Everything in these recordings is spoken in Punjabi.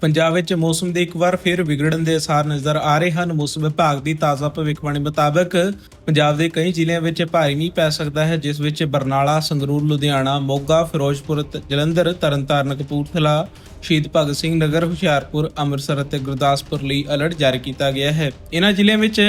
ਪੰਜਾਬ ਵਿੱਚ ਮੌਸਮ ਦੇ ਇੱਕ ਵਾਰ ਫਿਰ ਵਿਗੜਨ ਦੇ ਅਸਾਰ ਨਜ਼ਰ ਆ ਰਹੇ ਹਨ। ਮੌਸਮ ਵਿਭਾਗ ਦੀ ਤਾਜ਼ਾ ਭਵਿੱਖਬਾਣੀ ਮੁਤਾਬਕ ਪੰਜਾਬ ਦੇ ਕਈ ਜ਼ਿਲ੍ਹਿਆਂ ਵਿੱਚ ਭਾਰੀ ਮੀਂਹ ਪੈ ਸਕਦਾ ਹੈ, ਜਿਸ ਵਿੱਚ ਬਰਨਾਲਾ, ਸੰਗਰੂਰ, ਲੁਧਿਆਣਾ, ਮੋਗਾ, ਫਿਰੋਜ਼ਪੁਰ, ਜਲੰਧਰ, ਤਰਨਤਾਰਨ, ਕਪੂਰਥਲਾ, ਸ਼ਹੀਦ ਭਗਤ ਸਿੰਘ ਨਗਰ, ਹੁਸ਼ਿਆਰਪੁਰ, ਅੰਮ੍ਰਿਤਸਰ ਅਤੇ ਗੁਰਦਾਸਪੁਰ ਲਈ ਅਲਰਟ ਜਾਰੀ ਕੀਤਾ ਗਿਆ ਹੈ। ਇਹਨਾਂ ਜ਼ਿਲ੍ਹਿਆਂ ਵਿੱਚ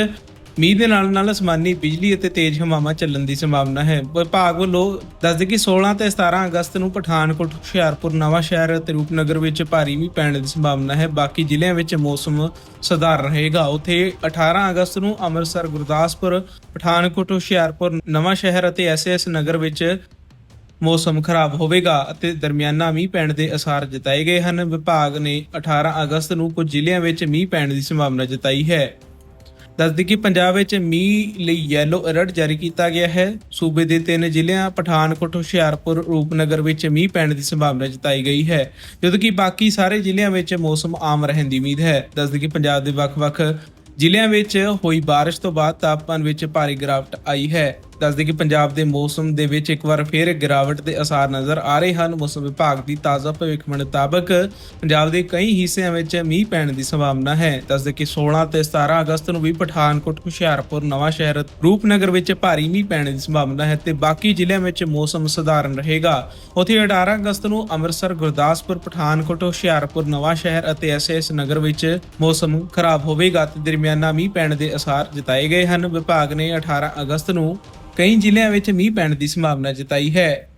ਮੀਂਹ ਦੇ ਨਾਲ ਨਾਲ ਅਸਮਾਨੀ ਬਿਜਲੀ ਅਤੇ ਤੇਜ਼ ਹਵਾਵਾਂ ਚੱਲਣ ਦੀ ਸੰਭਾਵਨਾ ਹੈ। ਵਿਭਾਗ ਵੱਲੋਂ ਦੱਸਦੇ ਕਿ 16 ਤੇ 17 ਅਗਸਤ ਨੂੰ ਪਠਾਨਕੋਟ, ਹੁਸ਼ਿਆਰਪੁਰ, ਨਵਾਂ ਸ਼ਹਿਰ ਅਤੇ ਰੂਪਨਗਰ ਵਿੱਚ ਭਾਰੀ ਮੀਂਹ ਪੈਣ ਦੀ ਸੰਭਾਵਨਾ ਹੈ। ਬਾਕੀ ਜ਼ਿਲ੍ਹਿਆਂ ਵਿੱਚ ਮੌਸਮ ਸੁਧਾਰ ਰਹੇਗਾ। ਉੱਥੇ 18 ਅਗਸਤ ਨੂੰ ਅੰਮ੍ਰਿਤਸਰ, ਗੁਰਦਾਸਪੁਰ, ਪਠਾਨਕੋਟ, ਹੁਸ਼ਿਆਰਪੁਰ, ਨਵਾਂ ਸ਼ਹਿਰ ਅਤੇ ਐਸਐਸ ਨਗਰ ਵਿੱਚ ਮੌਸਮ ਖਰਾਬ ਹੋਵੇਗਾ ਅਤੇ ਦਰਮਿਆਨਾ ਮੀਂਹ ਪੈਣ ਦੇ ਅਸਾਰ ਜਤਾਏ ਗਏ ਹਨ। ਵਿਭਾਗ ਨੇ 18 ਅਗਸਤ ਨੂੰ ਕੁਝ ਜ਼ਿਲ੍ਹਿਆਂ ਵਿੱਚ ਮੀਂਹ ਪੈਣ ਦੀ ਸੰਭਾਵਨਾ ਜਤਾਈ ਹੈ। ਦੱਸਦੀ ਕਿ ਪੰਜਾਬ ਵਿੱਚ ਮੀਂਹ ਲਈ ਯੈਲੋ ਅਲਰਟ ਜਾਰੀ ਕੀਤਾ ਗਿਆ ਹੈ। ਸੂਬੇ ਦੇ ਤਿੰਨ ਜ਼ਿਲ੍ਹਿਆਂ ਪਠਾਨਕੋਟ, ਹੁਸ਼ਿਆਰਪੁਰ, ਰੂਪਨਗਰ ਵਿੱਚ ਮੀਂਹ ਪੈਣ ਦੀ ਸੰਭਾਵਨਾ ਜਤਾਈ ਗਈ ਹੈ ਜਦੋਂ ਕਿ ਬਾਕੀ ਸਾਰੇ ਜ਼ਿਲ੍ਹਿਆਂ ਵਿੱਚ ਮੌਸਮ ਆਮ ਰਹਿਣ ਦੀ ਉਮੀਦ ਹੈ। ਦੱਸਦੀ ਕਿ ਪੰਜਾਬ ਦੇ ਵੱਖ-ਵੱਖ ਜ਼ਿਲ੍ਹਿਆਂ ਵਿੱਚ ਹੋਈ ਬਾਰਿਸ਼ ਤੋਂ ਬਾਅਦ ਤਾਪਮਾਨ ਵਿੱਚ ਭਾਰੀ ਗਿਰਾਵਟ ਆਈ ਹੈ। ਦੱਸਦੇ ਕਿ ਪੰਜਾਬ ਦੇ ਮੌਸਮ ਦੇ ਵਿੱਚ ਇੱਕ ਵਾਰ ਫਿਰ ਗਿਰਾਵਟ ਦੇ ਅਸਾਰ ਨਜ਼ਰ ਆ ਰਹੇ ਹਨ। ਮੌਸਮ ਵਿਭਾਗ ਦੀ ਤਾਜ਼ਾ ਭਵਿੱਖਬਾਣੀ ਮੁਤਾਬਕ ਪੰਜਾਬ ਦੇ ਕਈ ਹਿੱਸਿਆਂ ਵਿੱਚ ਮੀਂਹ ਪੈਣ ਦੀ ਸੰਭਾਵਨਾ ਹੈ। ਦੱਸਦੇ ਕਿ 16 ਤੇ 17 ਅਗਸਤ ਨੂੰ ਵੀ ਪਠਾਨਕੋਟ, ਹੁਸ਼ਿਆਰਪੁਰ, ਨਵਾਂ ਸ਼ਹਿਰ, ਰੂਪਨਗਰ ਵਿੱਚ ਭਾਰੀ ਮੀਂਹ ਪੈਣ ਦੀ ਸੰਭਾਵਨਾ ਹੈ ਤੇ ਬਾਕੀ ਜ਼ਿਲ੍ਹਿਆਂ ਵਿੱਚ ਮੌਸਮ ਸਧਾਰਨ ਰਹੇਗਾ। ਉੱਥੇ 18 ਅਗਸਤ ਨੂੰ ਅੰਮ੍ਰਿਤਸਰ, ਗੁਰਦਾਸਪੁਰ, ਪਠਾਨਕੋਟ, ਹੁਸ਼ਿਆਰਪੁਰ, ਨਵਾਂ ਸ਼ਹਿਰ ਅਤੇ ਐਸਐਸ ਨਗਰ ਵਿੱਚ ਮੌਸਮ ਖਰਾਬ ਹੋਵੇਗਾ ਤੇ ਦਰਮਿਆਨਾ ਮੀਂਹ ਪੈਣ ਦੇ ਅਸਾਰ ਜਤਾਏ ਗਏ ਹਨ। ਵਿਭਾਗ ਨੇ 18 ਅਗਸਤ ਨੂੰ ਕਈ ਜ਼ਿਲ੍ਹਿਆਂ ਵਿੱਚ ਮੀਂਹ ਪੈਣ ਦੀ ਸੰਭਾਵਨਾ ਜਤਾਈ ਹੈ।